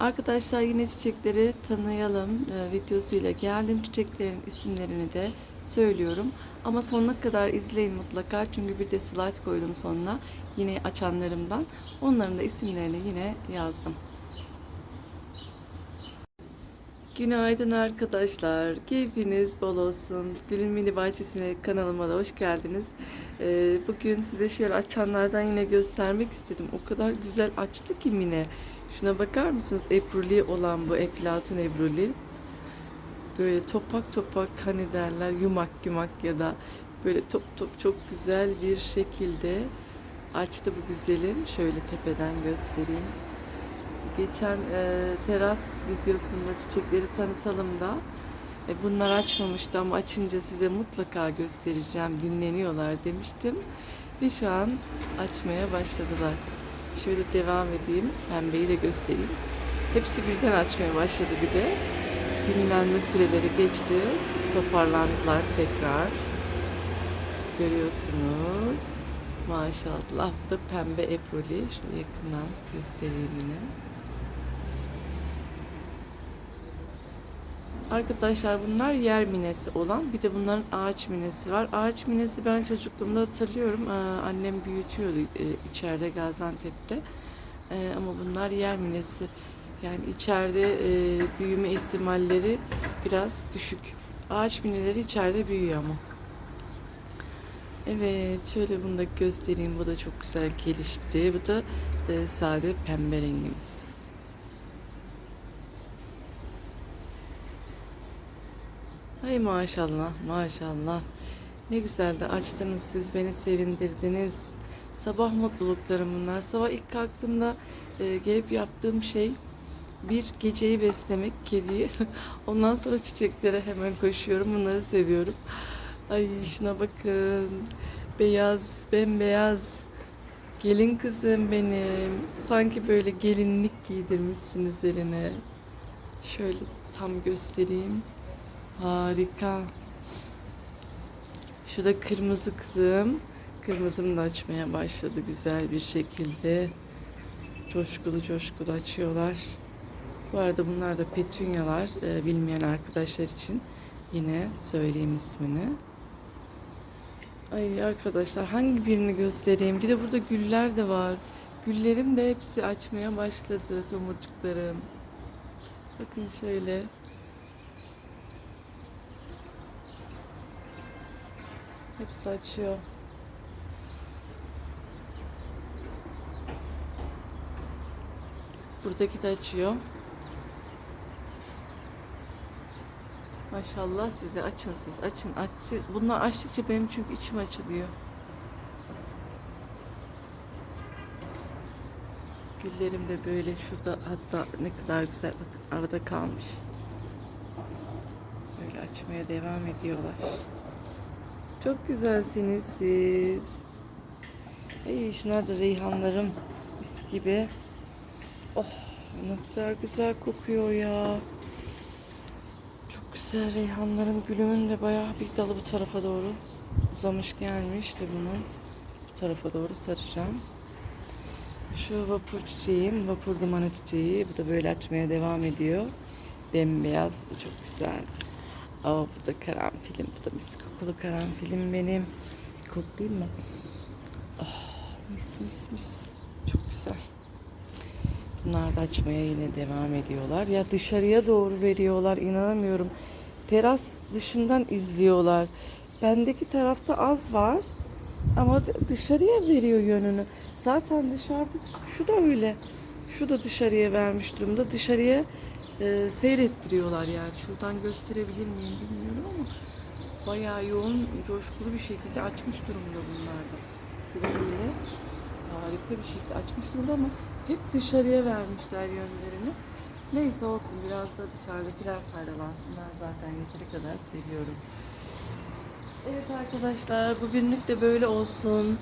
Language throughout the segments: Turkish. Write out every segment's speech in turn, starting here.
Arkadaşlar yine çiçekleri tanıyalım e, videosuyla geldim. Çiçeklerin isimlerini de söylüyorum. Ama sonuna kadar izleyin mutlaka. Çünkü bir de slide koydum sonuna. Yine açanlarımdan. Onların da isimlerini yine yazdım. Günaydın arkadaşlar. Keyfiniz bol olsun. Gül'ün Mini Bahçesi'ne kanalıma da hoş geldiniz. Ee, bugün size şöyle açanlardan yine göstermek istedim. O kadar güzel açtı ki Mine. Şuna bakar mısınız? Ebruli olan bu Eflatun Ebruli. Böyle topak topak hani derler yumak yumak ya da böyle top top çok güzel bir şekilde açtı bu güzelim. Şöyle tepeden göstereyim geçen e, teras videosunda çiçekleri tanıtalım da e, bunlar açmamıştı ama açınca size mutlaka göstereceğim dinleniyorlar demiştim ve şu an açmaya başladılar. Şöyle devam edeyim pembeyi de göstereyim. Hepsi birden açmaya başladı bir de. Dinlenme süreleri geçti. Toparlandılar tekrar. Görüyorsunuz. Maşallah. Da pembe eproli. Şöyle yakından göstereyim yine. Arkadaşlar bunlar yer minesi olan bir de bunların ağaç minesi var. Ağaç minesi ben çocukluğumda hatırlıyorum. Ee, Annem büyütüyordu e, içeride Gaziantep'te. Ee, Ama bunlar yer minesi. Yani içeride e, büyüme ihtimalleri biraz düşük. Ağaç mineleri içeride büyüyor ama. Evet şöyle bunu da göstereyim. Bu da çok güzel gelişti. Bu da e, sade pembe rengimiz. Hay maşallah, maşallah. Ne güzel de açtınız siz beni sevindirdiniz. Sabah mutluluklarım bunlar. Sabah ilk kalktığımda e, gelip yaptığım şey bir geceyi beslemek kediyi. Ondan sonra çiçeklere hemen koşuyorum. Bunları seviyorum. Ay şuna bakın. Beyaz, bembeyaz. Gelin kızım benim. Sanki böyle gelinlik giydirmişsin üzerine. Şöyle tam göstereyim. Harika. Şu da kırmızı kızım. Kırmızım da açmaya başladı güzel bir şekilde. Coşkulu coşkulu açıyorlar. Bu arada bunlar da petunyalar. Ee, bilmeyen arkadaşlar için yine söyleyeyim ismini. Ay arkadaşlar hangi birini göstereyim? Bir de burada güller de var. Güllerim de hepsi açmaya başladı tomurcuklarım. Bakın şöyle. Hepsi açıyor. Buradaki de açıyor. Maşallah size açın siz açın aç siz. Bunlar açtıkça benim çünkü içim açılıyor. Güllerim de böyle şurada hatta ne kadar güzel bakın arada kalmış. Böyle açmaya devam ediyorlar. Çok güzelsiniz siz. Ey şunlar da reyhanlarım mis gibi. Oh ne kadar güzel kokuyor ya. Çok güzel reyhanlarım. Gülümün de bayağı bir dalı bu tarafa doğru uzamış gelmiş de bunu bu tarafa doğru saracağım. Şu vapur çiçeğim, vapur dumanı çiçeği. Bu da böyle açmaya devam ediyor. Bembeyaz, da çok güzel. Aa, bu da karanfilim. Bu da mis kokulu karanfilim benim. Bir koklayayım mı? Oh, mis mis mis. Çok güzel. Bunlar da açmaya yine devam ediyorlar. Ya dışarıya doğru veriyorlar. inanamıyorum. Teras dışından izliyorlar. Bendeki tarafta az var. Ama dışarıya veriyor yönünü. Zaten dışarıda şu da öyle. Şu da dışarıya vermiş durumda. Dışarıya e, seyrettiriyorlar yani. Şuradan gösterebilir miyim bilmiyorum ama bayağı yoğun, coşkulu bir şekilde açmış durumda bunlar da. Şurada böyle harika bir şekilde açmış durumda ama hep dışarıya vermişler yönlerini. Neyse olsun biraz da dışarıdakiler faydalansın. Ben zaten yeteri kadar seviyorum. Evet arkadaşlar bugünlük de böyle olsun.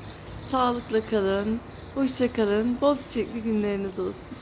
Sağlıkla kalın. Hoşça kalın. Bol çiçekli günleriniz olsun.